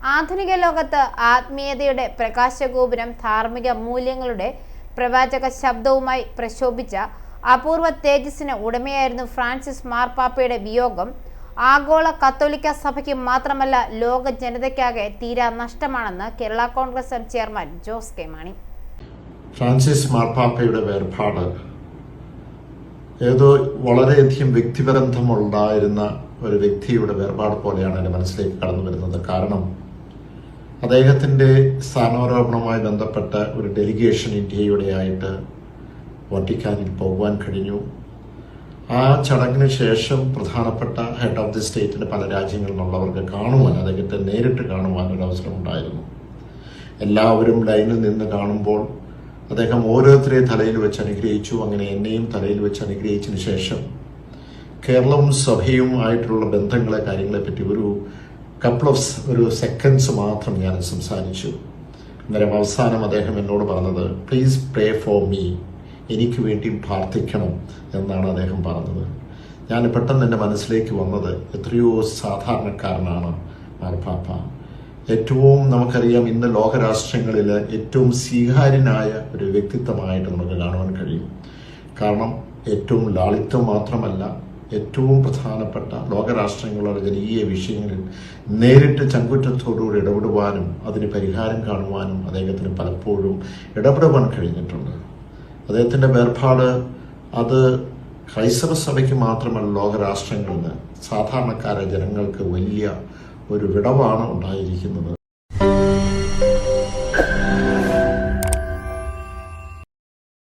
ആധുനിക ലോകത്ത് ആത്മീയതയുടെ പ്രകാശഗോപുരം ധാർമ്മിക മൂല്യങ്ങളുടെ പ്രവാചക ശബ്ദവുമായി പ്രശോഭിച്ച അപൂർവ തേജസ്സിന് ഉടമയായിരുന്നു ഫ്രാൻസിസ് മാർപ്പാപ്പയുടെ വിയോഗം. ആഗോള കത്തോലിക്ക സഭയ്ക്ക് മാത്രമല്ല ലോക ജനതയ്ക്കാകെ തീരാ നഷ്ടമാണെന്ന് Kerala Congress M chairman Jose K. Mani. Francis മാർപ്പാപ്പയുടെ വേർപാട് ഏതോ വളരെയധികം വ്യക്തിബന്ധമുണ്ടായിരുന്ന ഒരു വ്യക്തിയുടെ വേർപാട് പോലെയാണ് എന്റെ മനസ്സിലേക്ക് കടന്നു വരുന്നത് കാരണം അദ്ദേഹത്തിന്റെ സ്ഥാനാരോപണവുമായി ബന്ധപ്പെട്ട ഒരു ഡെലിഗേഷൻ ഇന്ത്യയുടെ ആയിട്ട് വട്ടിക്കാനിൽ പോകുവാൻ കഴിഞ്ഞു. ആ ചടങ്ങിന് ശേഷം പ്രധാനപ്പെട്ട ഹെഡ് ഓഫ് ദി സ്റ്റേറ്റിന്റെ പല രാജ്യങ്ങളിൽ നിന്നുള്ളവർക്ക് കാണുവാൻ അദ്ദേഹത്തെ നേരിട്ട് കാണുവാൻ ഒരു അവസരം ഉണ്ടായിരുന്നു. എല്ലാവരും ലൈനിൽ നിന്ന് കാണുമ്പോൾ അദ്ദേഹം ഓരോരുത്തരെയും തലയിൽ വെച്ച് അനുഗ്രഹിച്ചു. അങ്ങനെ എന്നെയും തലയിൽ വെച്ച് അനുഗ്രഹിച്ചതിന് ശേഷം കേരളവും സഭയും ആയിട്ടുള്ള ബന്ധങ്ങളെ കാര്യങ്ങളെപ്പറ്റി ഒരു കപ്പിൾ ഓഫ് ഒരു സെക്കൻഡ്സ് മാത്രം ഞാൻ സംസാരിച്ചു. അന്നേരം അവസാനം അദ്ദേഹം എന്നോട് പറഞ്ഞത് പ്ലീസ് പ്രേ ഫോർ മീ എനിക്ക് വേണ്ടി പ്രാർത്ഥിക്കണം എന്നാണ് അദ്ദേഹം പറഞ്ഞത്. ഞാൻ പെട്ടെന്ന് എന്റെ മനസ്സിലേക്ക് വന്നത് എത്രയോ സാധാരണക്കാരനാണ് മാർപ്പാപ്പ ഏറ്റവും നമുക്കറിയാം ഇന്ന് ലോകരാഷ്ട്രങ്ങളിൽ ഏറ്റവും സ്വീകാര്യനായ ഒരു വ്യക്തിത്വമായിട്ട് നമുക്ക് കാണുവാൻ കഴിയും. കാരണം ഏറ്റവും ലാളിത്യം മാത്രമല്ല ഏറ്റവും പ്രധാനപ്പെട്ട ലോകരാഷ്ട്രങ്ങളുടെ ജനകീയ വിഷയങ്ങളിൽ നേരിട്ട് ചങ്കുറ്റത്തോടുകൂടി ഇടപെടുവാനും അതിന് പരിഹാരം കാണുവാനും അദ്ദേഹത്തിന് പലപ്പോഴും ഇടപെടുവാൻ കഴിഞ്ഞിട്ടുണ്ട്. അദ്ദേഹത്തിന്റെ വേർപാട് അത് ക്രൈസ്തവ സഭയ്ക്ക് മാത്രമല്ല ലോകരാഷ്ട്രങ്ങളിൽ സാധാരണക്കാരായ ജനങ്ങൾക്ക് വലിയ ഒരു വിടവാണ് ഉണ്ടായിരിക്കുന്നത്.